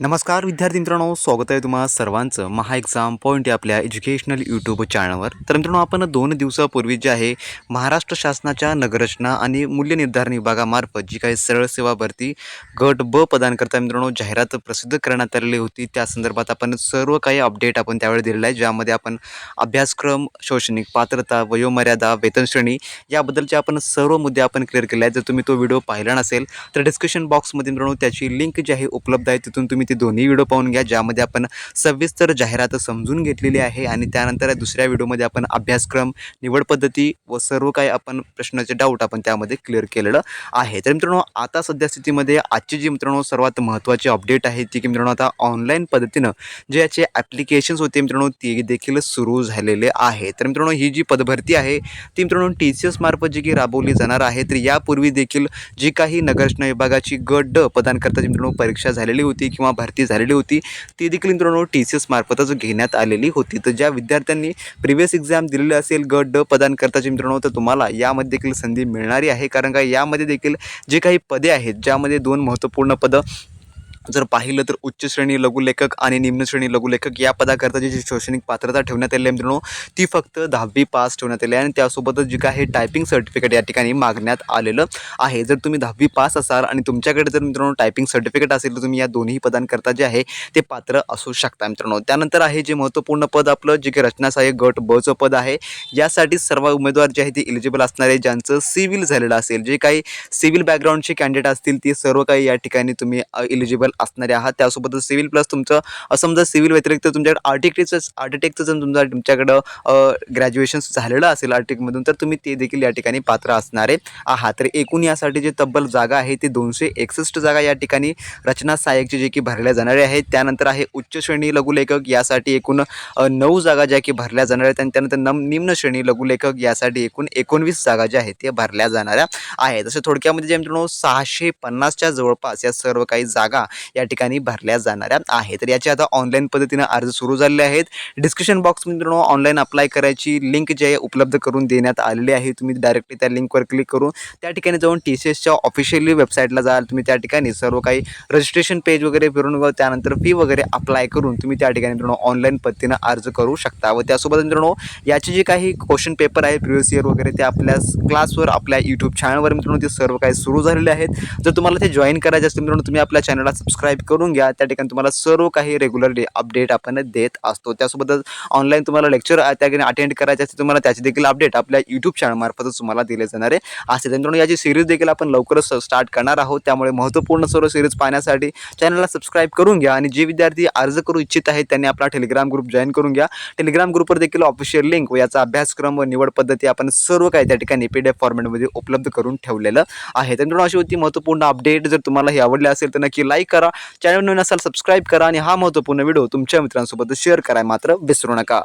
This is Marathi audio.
नमस्कार विद्यार्थी मित्रांनो स्वागत आहे तुम्हाला सर्वांचं. महा एक्झाम पॉईंट या आपल्या एज्युकेशनल यूट्यूब चॅनलवर तर मित्रांनो आपण दोन दिवसापूर्वी जे आहे महाराष्ट्र शासनाच्या नगररचना आणि मूल्य निर्धारण विभागामार्फत जी काही सरळ सेवा भरती गट ब पदांकरता मित्रांनो जाहिरात प्रसिद्ध करण्यात आलेली होती. त्या संदर्भात आपण सर्व काही अपडेट आपण त्यावेळी दिलेला आहे ज्यामध्ये आपण अभ्यासक्रम शैक्षणिक पात्रता वयोमर्यादा वेतनश्रेणी याबद्दलचे आपण सर्व मुद्दे आपण क्लिअर केले आहेत. जर तुम्ही तो व्हिडिओ पाहिला नसेल तर डिस्क्रिप्शन बॉक्समध्ये मित्रांनो त्याची लिंक जी आहे उपलब्ध आहे. तिथून तुम्ही ते दोन्ही व्हिडिओ पाहून घ्या ज्यामध्ये आपण सविस्तर जाहिरात समजून घेतलेली आहे आणि त्यानंतर दुसऱ्या व्हिडिओमध्ये आपण अभ्यासक्रम निवड पद्धती व सर्व काही आपण प्रश्नाचे डाऊट आपण त्यामध्ये क्लिअर केलेलं आहे. तर मित्रांनो आता सध्या स्थितीमध्ये आजची जी मित्रांनो सर्वात महत्त्वाची अपडेट आहे ती की मित्रांनो आता ऑनलाईन पद्धतीनं जे याचे ॲप्लिकेशन्स होते मित्रांनो ते देखील सुरू झालेले आहे. तर मित्रांनो ही जी पदभरती आहे ती मित्रांनो टी सी एस मार्फत जी की राबवली जाणार आहे तर यापूर्वी देखील जी काही नगररचना विभागाची गट ड पदांकरता जी मित्रांनो परीक्षा झालेली होती किंवा भरती झालेली होती. ती देखील मित्रांनो टी सी एस मार्फतच घेण्यात आलेली होती. तर ज्या विद्यार्थ्यांनी प्रिव्हियस एक्झाम दिलेली असेल गट ड पदांकरताची मित्रांनो तर तुम्हाला यामध्ये देखील संधी मिळणारी आहे. कारण का यामध्ये देखील जे काही पदे आहेत ज्यामध्ये दोन महत्त्वपूर्ण पदं जर पाहिलं तर उच्च श्रेणी लघुलेखक आणि निम्न श्रेणी लघुलेखक या पदाकरता जी शैक्षणिक पात्रता ठेवण्यात आली आहे मित्रांनो ती फक्त दहावी पास ठेवण्यात आली आहे आणि त्यासोबतच जी काही टायपिंग सर्टिफिकेट या ठिकाणी मागण्यात आलेलं आहे. जर तुम्ही दहावी पास असाल आणि तुमच्याकडे जर मित्रांनो टायपिंग सर्टिफिकेट असेल तर तुम्ही या दोन्ही पदांकरता जे आहे ते पात्र असू शकता मित्रांनो. त्यानंतर आहे जे महत्त्वपूर्ण पद आपलं जे की रचना गट बचं पद आहे यासाठी सर्व उमेदवार जे आहे ते इलिजिबल असणारे ज्यांचं सिव्हिल झालेलं असेल जे काही सिव्हिल बॅकग्राऊंडचे कॅन्डिडेट असतील ते सर्व काही या ठिकाणी तुम्ही इलिजिबल असणारे आहात. त्यासोबतच सिव्हिल प्लस तुमचं समजा सिव्हिल व्यतिरिक्त तुमच्याकडे आर्टिटेक्टचं आर्किटेक्टचं जर तुमचा तुमच्याकडं ग्रॅज्युएशन झालेलं असेल आर्टिकमधून तर तुम्ही ते देखील या ठिकाणी पात्र असणारे आहात. तर एकूण यासाठी जे तब्बल जागा आहे ते दोनशे एकसष्ट जागा या ठिकाणी रचना सहाय्यकची जे की भरल्या जाणारे आहेत. त्यानंतर आहे उच्च श्रेणी लघुलेखक यासाठी एकूण नऊ जागा ज्या की भरल्या जाणार आहेत. आणि त्यानंतर नम निम्न श्रेणी लघुलेखक यासाठी एकूण एकोणवीस जागा ज्या आहेत त्या भरल्या जाणाऱ्या आहेत. तसे थोडक्यामध्ये जे मित्रांनो सहाशे पन्नासच्या जवळपास या सर्व काही जागा या ठिकाणी भरल्या जाणाऱ्या आहेत. तर याचे आता ऑनलाईन पद्धतीनं अर्ज सुरू झालेले आहेत. डिस्क्रिप्शन बॉक्स मित्रांनो ऑनलाईन अप्लाय करायची लिंक जी आहे उपलब्ध करून देण्यात आलेली आहे. तुम्ही डायरेक्टली त्या लिंकवर क्लिक करून त्या ठिकाणी जाऊन टी सी एसच्या ऑफिशियली वेबसाईटला जाल. तुम्ही त्या ठिकाणी सर्व काही रजिस्ट्रेशन पेज वगैरे फिरून व त्यानंतर फी वगैरे अप्लाय करून तुम्ही त्या ठिकाणी मित्रांनो ऑनलाईन पद्धतीनं अर्ज करू शकता व त्यासोबत मित्रांनो याचे जे काही क्वेश्चन पेपर आहे प्रिव्हियस इयर वगैरे ते आपल्या क्लासवर आपल्या यूट्यूब चॅनलवर मित्रांनो ते सर्व काही सुरू झालेले आहेत. जर तुम्हाला ते जॉईन करायचे असतील मित्रांनो तुम्ही आपल्या चॅनलला सबस्क्राईब करून घ्या. त्या ठिकाणी तुम्हाला सर्व काही रेग्युलरली अपडेट आपण देत असतो. त्यासोबतच ऑनलाईन तुम्हाला लेक्चर त्या ठिकाणी अटेंड करायचे असते तुम्हाला त्याचे देखील अपडेट आपल्या यूट्यूब चॅनलमार्फतच तुम्हाला दिले जाणार असते असे मित्रांनो याची सिरीज देखील आपण लवकरच स्टार्ट करणार आहोत. त्यामुळे महत्त्वपूर्ण सर्व सिरीज पाहण्यासाठी चॅनलला सबस्क्राईब करून घ्या आणि जे विद्यार्थी अर्ज करू इच्छित आहेत त्यांनी आपला टेलिग्राम ग्रुप जॉईन करून घ्या. टेलिग्राम ग्रुपवर देखील ऑफिशियल लिंक व याचा अभ्यासक्रम व निवड पद्धती आपण सर्व काही त्या ठिकाणी पी डी एफ फॉर्मॅटमध्ये उपलब्ध करून ठेवलेलं आहे. तर मित्रांनो अशी होती महत्त्वपूर्ण अपडेट जर तुम्हाला हे आवडले असेल तर नक्की लाईक करा. चॅनल नवीन असाल सबस्क्राईब करा आणि हा महत्त्वपूर्ण व्हिडिओ तुमच्या मित्रांसोबत शेअर करायला मात्र विसरू नका.